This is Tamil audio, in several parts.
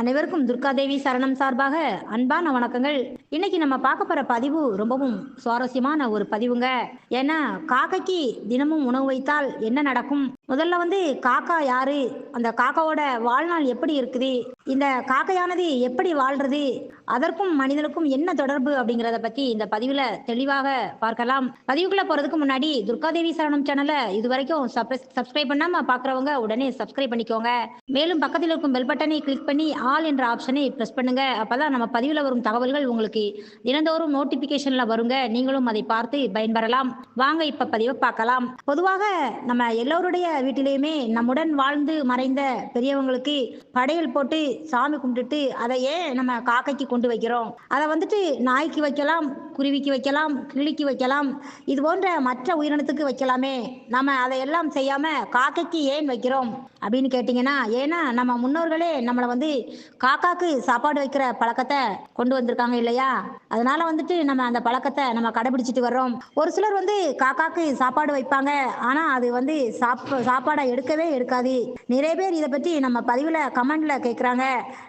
அனைவருக்கும் துர்காதேவி சரணம் சார்பாக அன்பான வணக்கங்கள். இன்னைக்கு நம்ம பார்க்க போற பதிவு ரொம்பவும் சுவாரஸ்யமான ஒரு பதிவுங்க. ஏன்னா காக்கைக்கு தினமும் உணவு வைத்தால் என்ன நடக்கும்? முதல்ல வந்து காக்கா யாரு? அந்த காக்காவோட வாழ்நாள் எப்படி இருக்குது? இந்த காக்கையானது எப்படி வாழ்றது? அதற்கும் மனிதனுக்கும் என்ன தொடர்பு அப்படிங்கிறத பத்தி இந்த பதிவுல தெளிவாக பார்க்கலாம். பதிவுக்குள்ள போறதுக்கு முன்னாடி துர்காதேவி சரணம் சேனலை இது வரைக்கும் சப்ஸ்கிரைப் பண்ணாம பாக்குறவங்க உடனே சப்ஸ்கிரைப் பண்ணிக்கோங்க. மேலும் பக்கத்தில் இருக்கும் பெல் பட்டனை கிளிக் பண்ணி ஆல் என்ற ஆப்ஷனை பிரஸ் பண்ணுங்க. அப்பதான் நம்ம பதிவுல வரும் தகவல்கள் உங்களுக்கு தினந்தோறும் நோட்டிபிகேஷன்ல வருங்க. நீங்களும் அதை பார்த்து பயன்பெறலாம். வாங்க இப்ப பதிவை பார்க்கலாம். பொதுவாக நம்ம எல்லோருடைய வீட்டிலேயுமே நம்முடன் வாழ்ந்து மறைந்த பெரியவங்களுக்கு படையல் போட்டு சாமி கும்பிட்டுட்டு அதை ஏன் நம்ம காக்கைக்கு கொண்டு வைக்கிறோம்? அதை வந்துட்டு நாய்க்கு வைக்கலாம் குருவிக்கு வைக்கலாம் கிளிக்கு வைக்கலாம் இது போன்ற மற்ற உயிரினத்துக்கு வைக்கலாமே. நம்ம அதையெல்லாம் செய்யாம காக்கைக்கு ஏன் வைக்கிறோம்? அப்படின்னு கேட்டிங்கன்னா ஏன்னா நம்ம முன்னோர்களே நம்மளை வந்து காக்காக்கு சாப்பாடு வைக்கிற பழக்கத்தை கொண்டு வந்திருக்காங்க இல்லையா? அதனால வந்துட்டு நம்ம அந்த பழக்கத்தை நம்ம கடைபிடிச்சிட்டு வர்றோம். ஒரு சிலர் வந்து காக்காக்கு சாப்பாடு வைப்பாங்க. ஆனா அது வந்து சாப்ப சாப்பாடை எடுக்கவே எடுக்காது. நிறைய பேர் இதை பற்றி நம்ம பதிவில் கமெண்ட்ல கேட்குறாங்க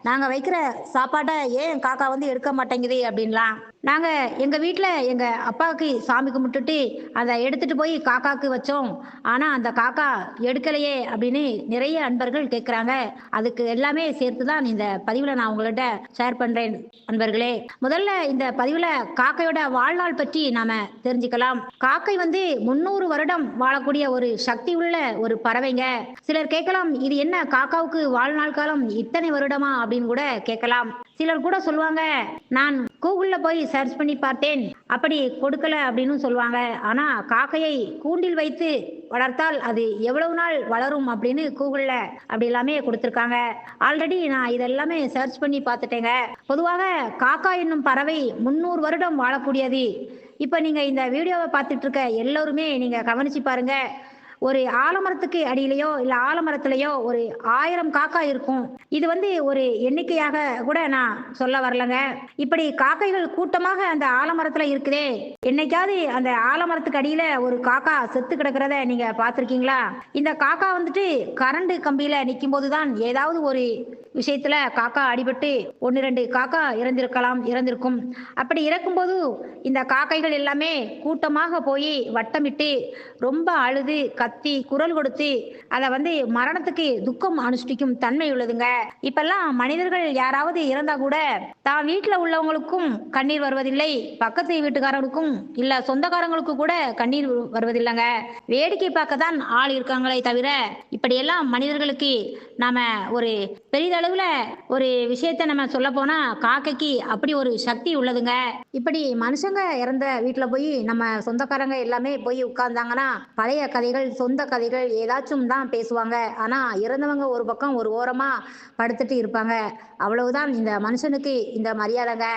நாங்கள் வைக்கிற சாப்பாட்டை ஏன் காக்கா வந்து எடுக்க மாட்டேங்குது அப்படின்லாம். நாங்கள் எங்கள் வீட்டில் எங்கள் அப்பாவுக்கு சாமி கும்பிட்டுட்டு அதை எடுத்துட்டு போய் காக்காக்கு வச்சோம். ஆனால் அந்த காக்கா எடுக்கலையே அப்படின்னு நிறைய அன்பர்கள் கேட்குறாங்க அதுக்கு எல்லாமே சேர்த்து தான் இந்த பதிவில் நான் உங்கள்கிட்ட ஷேர் பண்ணுறேன் அன்பர்களே. முதல்ல இந்த பதிவில் காக்கையோட வாழ்நாள் பற்றி நாம தெரிஞ்சுக்கலாம். காக்கை வந்து முந்நூறு வருடம் வாழக்கூடிய ஒரு சக்தி உள்ள ஒரு பறவைங்க. சிலர் கேட்கலாம் இது என்ன காக்காவுக்கு வாழ்நாள் காலம் இத்தனை வருடமா அப்படின்னு கூட கேட்கலாம். சிலர் கூட சொல்லுவாங்க நான் கூகுளில் போய் சர்ச் பண்ணி பார்த்தேன். அப்படி கொடுக்கல அப்படின்னு சொல்லுவாங்க. ஆனால் காக்கையை கூண்டில் வைத்து வளர்த்தால் அது எவ்வளவு நாள் வளரும் அப்படின்னு கூகுளில் அப்படி எல்லாமே கொடுத்துருக்காங்க. ஆல்ரெடி நான் இதெல்லாமே சர்ச் பண்ணி பார்த்துட்டேங்க. பொதுவாக காக்கா என்னும் பறவை முந்நூறு வருடம் வாழக்கூடியது. இப்போ நீங்கள் இந்த வீடியோவை பார்த்துட்டு இருக்க எல்லோருமே நீங்கள் கவனிச்சு பாருங்கள் ஒரு ஆலமரத்துக்கு அடியிலையோ இல்லை ஆலமரத்துலையோ ஒரு ஆயிரம் காக்கா இருக்கும். இது வந்து ஒரு எண்ணிக்கையாக கூட நான் சொல்ல வரலங்க. இப்படி காக்கைகள் கூட்டமாக அந்த ஆலமரத்துல இருக்குதே. என்னைக்காவது அந்த ஆலமரத்துக்கு அடியில ஒரு காக்கா செத்து கிடக்கிறத நீங்க பார்த்துருக்கீங்களா? இந்த காக்கா வந்துட்டு கரண்ட் கம்பியில நிற்கும் போதுதான் ஏதாவது ஒரு விஷயத்துல காக்கா அடிபட்டு ஒன்று ரெண்டு காக்கா இறந்திருக்கலாம் இறந்திருக்கும். அப்படி இறக்கும்போது இந்த காக்கைகள் எல்லாமே கூட்டமாக போய் வட்டமிட்டு ரொம்ப அழுது கத்தி குரல் கொடுத்து அதை வந்து மரணத்துக்கு துக்கம் அனுஷ்டிக்கும் தன்மை உள்ளதுங்க. இப்பெல்லாம் மனிதர்கள் யாராவது இறந்தா கூட தான் வீட்டில் உள்ளவங்களுக்கும் கண்ணீர் வருவதில்லை பக்கத்து வீட்டுக்காரங்களுக்கும் இல்ல சொந்தக்காரங்களுக்கு கூட கண்ணீர் வருவதில்லைங்க. வேடிக்கை பார்க்க தான் ஆள் இருக்காங்களே தவிர இப்படியெல்லாம் மனிதர்களுக்கு நாம ஒரு பெரிதளவுல ஒரு விஷயத்த நம்ம சொல்ல போனா காக்கைக்கு அப்படி ஒரு சக்தி உள்ளதுங்க. இப்படி மனுஷங்க இறந்த வீட்டுல போய் நம்ம சொந்தக்காரங்க எல்லாமே போய் உட்கார்ந்தாங்கன்னா பழைய கதைகள் சொந்த கதைகள் ஏதாச்சும் தான் பேசுவாங்க. ஆனா இறந்தவங்க ஒரு பக்கம் ஒரு ஓரமா படுத்துட்டு இருப்பாங்க. அவ்வளவுதான் இந்த மனுஷனுக்கு இந்த மரியாதைங்க.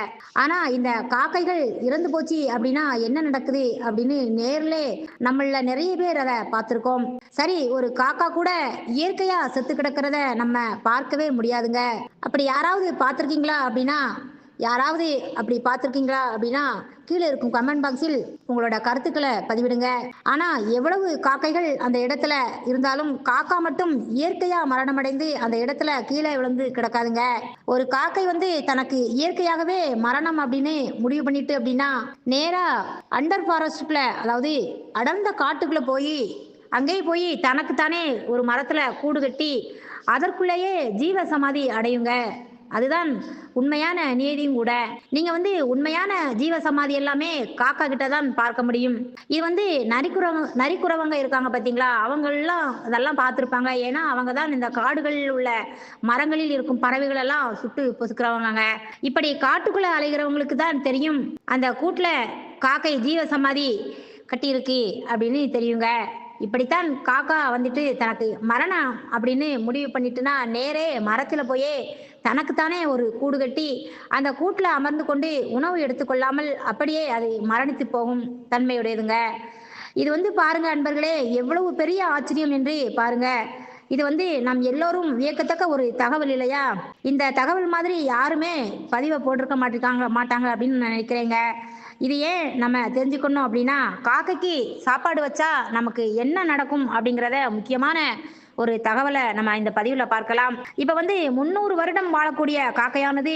ஆனா இந்த காக்கைகள் இறந்து போச்சு அப்படின்னா என்ன நடக்குது அப்படின்னு நேர்ல நம்மள நிறைய பேர் அதை பார்த்திருக்கோம். சரி ஒரு காக்கா கூட இயற்கையா செத்து கிடக்கிறத நம்ம பார்க்கவே முடியாதுங்க. அப்படி யாராவது பார்த்துருக்கீங்களா அப்படின்னா யாராவது அப்படி பார்த்துருக்கீங்களா அப்படின்னா கீழே இருக்கும் கமெண்ட் பாக்ஸில் உங்களோட கருத்துக்களை பதிவிடுங்க. ஆனா எவ்வளவு காக்கைகள் அந்த இடத்துல இருந்தாலும் காக்கா மட்டும் இயற்கையா மரணமடைந்து அந்த இடத்துல கீழே விழுந்து கிடக்காதுங்க. ஒரு காக்கை வந்து தனக்கு இயற்கையாகவே மரணம் அப்படின்னு முடிவு பண்ணிட்டு அப்படின்னா நேரா அண்டர் ஃபாரஸ்ட்ல அதாவது அடர்ந்த காட்டுக்குள்ள போய் அங்கேயே போய் தனக்குத்தானே ஒரு மரத்துல கூடு கட்டி அதற்குள்ளேயே ஜீவ சமாதி அடையுங்க. அதுதான் உண்மையான நீதியும் கூட. நீங்க வந்து உண்மையான ஜீவ சமாதி எல்லாமே காக்கா கிட்ட தான் பார்க்க முடியும். இது வந்து நரிக்குறவங்க நரிக்குறவங்க இருக்காங்க பாத்தீங்களா? அவங்க எல்லாம் அதெல்லாம் பார்த்துருப்பாங்க. ஏன்னா அவங்க தான் இந்த காடுகளில் உள்ள மரங்களில் இருக்கும் பறவைகள் எல்லாம் சுட்டு பொசுக்கிறவங்க இப்படி காட்டுக்குள்ள அலைகிறவங்களுக்கு தான் தெரியும். அந்த கூட்டுல காக்கை ஜீவ சமாதி கட்டியிருக்கு அப்படின்னு தெரியுங்க. இப்படித்தான் காக்கா வந்துட்டு தனக்கு மரணம் அப்படின்னு முடிவு பண்ணிட்டுனா நேரே மரத்துல போயே தனக்குத்தானே ஒரு கூடு கட்டி அந்த கூட்டில் அமர்ந்து கொண்டு உணவு எடுத்துக்கொள்ளாமல் அப்படியே அது மரணித்து போகும் தன்மையுடையதுங்க. இது வந்து பாருங்க அன்பர்களே எவ்வளவு பெரிய ஆச்சரியம் என்று பாருங்க. இது வந்து நம் எல்லோரும் வியக்கத்தக்க ஒரு தகவல் இல்லையா? இந்த தகவல் மாதிரி யாருமே பதிவை போட்டிருக்க மாட்டிருக்காங்க மாட்டாங்க அப்படின்னு நான் நினைக்கிறேங்க. இது ஏன் நம்ம தெரிஞ்சுக்கணும் அப்படின்னா காக்கைக்கு சாப்பாடு வச்சா நமக்கு என்ன நடக்கும் அப்படிங்கிறத முக்கியமான ஒரு தகவலை நம்ம இந்த பதிவில் பார்க்கலாம். இப்போ வந்து முந்நூறு வருடம் வாழக்கூடிய காக்கையானது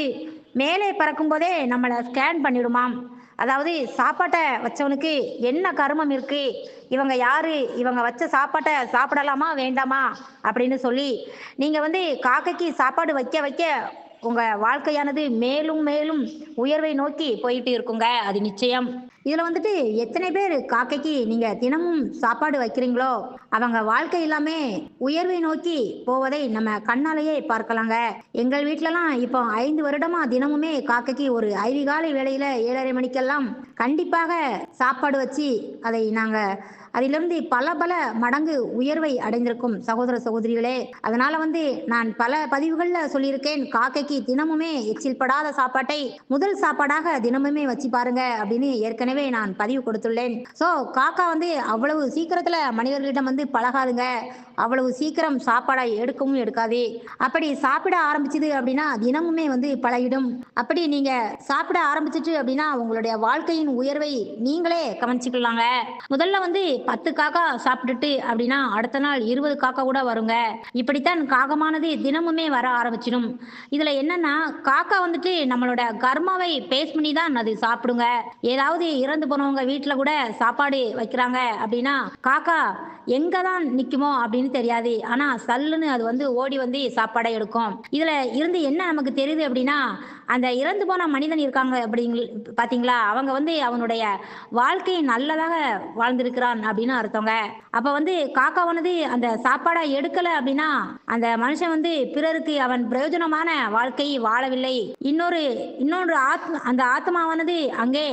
மேலே பறக்கும் போதே நம்மளை ஸ்கேன் பண்ணிடுமாம். அதாவது சாப்பாட்டை வச்சவனுக்கு என்ன கருமம் இருக்கு? இவங்க யாரு? இவங்க வச்ச சாப்பாட்டை சாப்பிடலாமா வேண்டாமா? அப்படின்னு சொல்லி நீங்க வந்து காக்கைக்கு சாப்பாடு வைக்க வைக்க உங்க வாழ்க்கையானது மேலும் மேலும் உயர்வை நோக்கி போயிட்டு இருக்குங்க. அது நிச்சயம். இதுல வந்துட்டு எத்தனை பேர் காக்கைக்கு நீங்க தினமும் சாப்பாடு வைக்கிறீங்களோ? அவங்க வாழ்க்கை எல்லாமே உயர்வை நோக்கி போவதை நம்ம கண்ணாலேயே பார்க்கலாங்க. எங்கள் வீட்டிலலாம் இப்போ ஐந்து வருடமா தினமுமே காக்கைக்கு ஒரு ஐவிகாலை வேளையில ஏழரை மணிக்கெல்லாம் கண்டிப்பாக சாப்பாடு வச்சு அதை நாங்க அதிலிருந்து பல பல மடங்கு உயர்வை அடைந்திருக்கும் சகோதர சகோதரிகளே. அதனால வந்து நான் பல பதிவுகள்ல சொல்லியிருக்கேன். காக்கைக்கு தினமுமே எச்சில் படாத சாப்பாட்டை முதல் சாப்பாடாக தினமுமே வச்சு பாருங்க அப்படின்னு ஏற்கனவே நான் பதிவு கொடுத்துள்ளேன். சோ காக்கா வந்து அவ்வளவு சீக்கிரத்துல மனிதர்களிடம் வந்து பழகாதுங்க. அவ்வளவு சீக்கிரம் சாப்பாடை எடுக்கவும் எடுக்காது. அப்படி சாப்பிட ஆரம்பிச்சது அப்படின்னா தினமுமே வந்து பழகிடும். அப்படி நீங்க சாப்பிட ஆரம்பிச்சிட்டு அப்படின்னா உங்களுடைய வாழ்க்கையின் உயர்வை நீங்களே கவனிச்சுக்கலாங்க. முதல்ல வந்து பத்து காக்கா சாப்பிட்டுட்டு அப்படின்னா அடுத்த நாள் இருபது காக்கா கூட வருங்க. இப்படித்தான் காகமானது தினமுமே வர ஆரம்பிச்சிடும். இதுல என்னன்னா காக்கா வந்துட்டு நம்மளோட கர்மாவை பேஸ் பண்ணி தான் அது சாப்பிடுங்க. ஏதாவது இறந்து போனவங்க வீட்டுல கூட சாப்பாடு வைக்கிறாங்க அப்படின்னா காக்கா எங்க தான் நிக்குமோ அப்படின்னு தெரியாது. ஆனா சல்லுன்னு அது வந்து ஓடி வந்து சாப்பாடை எடுக்கும். இதுல இருந்து என்ன நமக்கு தெரியுது அப்படின்னா அந்த இறந்து போன மனிதன் இருக்காங்க அப்படிங்க பாத்தீங்களா? அவங்க வந்து அவனுடைய வாழ்க்கை நல்லதாக வாழ்ந்திருக்கிறான் அப்படின்னு அர்த்தங்க. அப்ப வந்து காக்காவானது அந்த சாப்பாடை எடுக்கல அப்படின்னா அந்த மனுஷன் வந்து பிறருக்கு அவன் பிரயோஜனமான வாழ்க்கை வாழவில்லை. இன்னொரு இன்னொன்று ஆத்ம அந்த ஆத்மாவானது அங்கே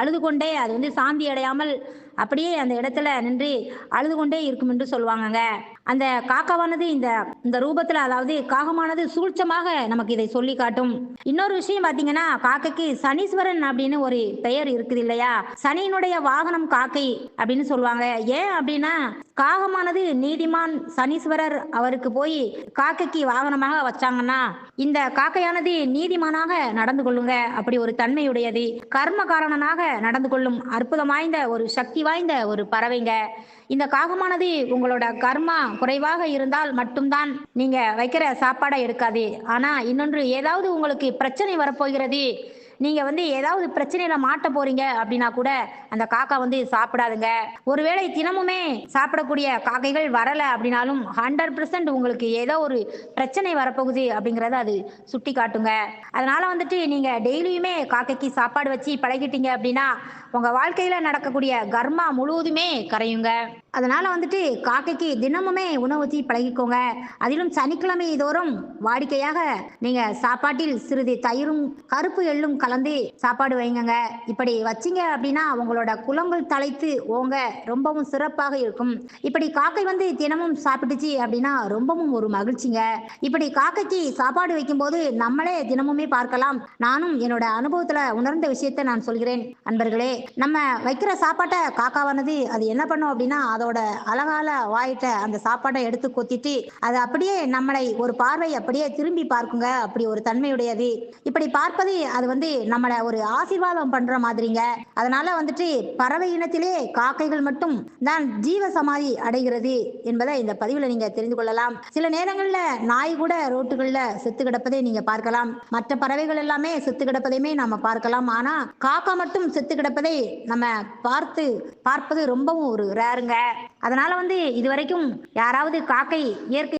அழுது கொண்டே அது வந்து சாந்தி அடையாமல் அப்படியே அந்த இடத்துல நின்று அழுது கொண்டே இருக்கும் என்று சொல்லுவாங்கங்க அந்த காக்காவானது இந்த இந்த ரூபத்துல அதாவது காகமானது சூழ்ச்சமாக நமக்கு இதை சொல்லி காட்டும். இன்னொரு விஷயம் பாத்தீங்கன்னா காக்கைக்கு சனீஸ்வரன் அப்படின்னு ஒரு பெயர் இருக்குது இல்லையா? சனியினுடைய வாகனம் காக்கை அப்படின்னு சொல்லுவாங்க. ஏன் அப்படின்னா காகமானது நீதிமான் சனீஸ்வரர் அவருக்கு போய் காக்கைக்கு வாகனமாக வச்சாங்கன்னா இந்த காக்கையானது நீதிமானாக நடந்து கொள்ளுங்க. அப்படி ஒரு தன்மையுடையது. கர்மகாரணனாக நடந்து கொள்ளும் அற்புதம் வாய்ந்த ஒரு சக்தி வாய்ந்த ஒரு பறவைங்க. இந்த காகமானது உங்களோட கர்மா குறைவாக இருந்தால் மட்டும்தான் நீங்க வைக்கிற சாப்பாடை எடுக்காது. ஆனா இன்னொன்று ஏதாவது உங்களுக்கு பிரச்சனை வரப்போகிறது. நீங்க வந்து ஏதாவது பிரச்சனையில மாட்ட போறீங்க அப்படின்னா கூட அந்த காக்கா வந்து சாப்பிடாதுங்க. ஒருவேளை தினமுமே சாப்பிடக்கூடிய காக்கைகள் வரல அப்படின்னாலும் ஹண்ட்ரட் உங்களுக்கு ஏதோ ஒரு பிரச்சனை வரப்போகுது அப்படிங்கறத அது சுட்டி காட்டுங்க அதனால வந்துட்டு நீங்க டெய்லியுமே காக்கைக்கு சாப்பாடு வச்சு பழகிட்டீங்க அப்படின்னா உங்க வாழ்க்கையில நடக்கக்கூடிய கர்மா முழுவதுமே கரையுங்க. அதனால வந்துட்டு காக்கைக்கு தினமுமே உணவு ஊற்றி பழகிக்கோங்க. அதிலும் சனிக்கிழமை தோறும் வாடிக்கையாக நீங்க சாப்பாட்டில் சிறிது தயிரும் கருப்பு எள்ளும் கலந்து சாப்பாடு வைங்கங்க. இப்படி வச்சிங்க அப்படின்னா உங்களோட குளங்கள் தலைத்து ஓங்க ரொம்பவும் சிறப்பாக இருக்கும். இப்படி காக்கை வந்து தினமும் சாப்பிட்டுச்சு அப்படின்னா ரொம்பவும் ஒரு மகிழ்ச்சிங்க. இப்படி காக்கைக்கு சாப்பாடு வைக்கும்போது நம்மளே தினமுமே பார்க்கலாம். நானும் என்னோட அனுபவத்துல உணர்ந்த விஷயத்தை நான் சொல்கிறேன். அன்பர்களே நம்ம வைக்கிற சாப்பாட்டை காக்காவானது அது என்ன பண்ணும் அப்படின்னா அதோட அழகால வாயிட்ட அந்த சாப்பாட்டை எடுத்து கொத்திட்டு அது அப்படியே நம்மளை ஒரு பார்வை அப்படியே திரும்பி பார்க்குங்க அப்படி ஒரு தன்மையுடையது. இப்படி பார்ப்பது அது வந்து நம்மளை ஒரு ஆசீர்வாதம் பண்ற மாதிரிங்க. அதனால வந்துட்டு பறவை இனத்திலே காக்கைகள் மட்டும் தான் ஜீவ சமாதி அடைகிறது என்பதை இந்த பதிவுல நீங்க தெரிந்து கொள்ளலாம். சில நேரங்கள்ல நாய் கூட ரோட்டுகள்ல செத்து கிடப்பதை நீங்க பார்க்கலாம். மற்ற பறவைகள் எல்லாமே செத்து கிடப்பதையுமே நாம பார்க்கலாம். ஆனா காக்கா மட்டும் செத்து கிடப்பதை நம்ம பார்த்து பார்ப்பது ரொம்பவும் ஒரு ரேருங்க. அதனால வந்து இதுவரைக்கும் யாராவது காக்கை இயற்கை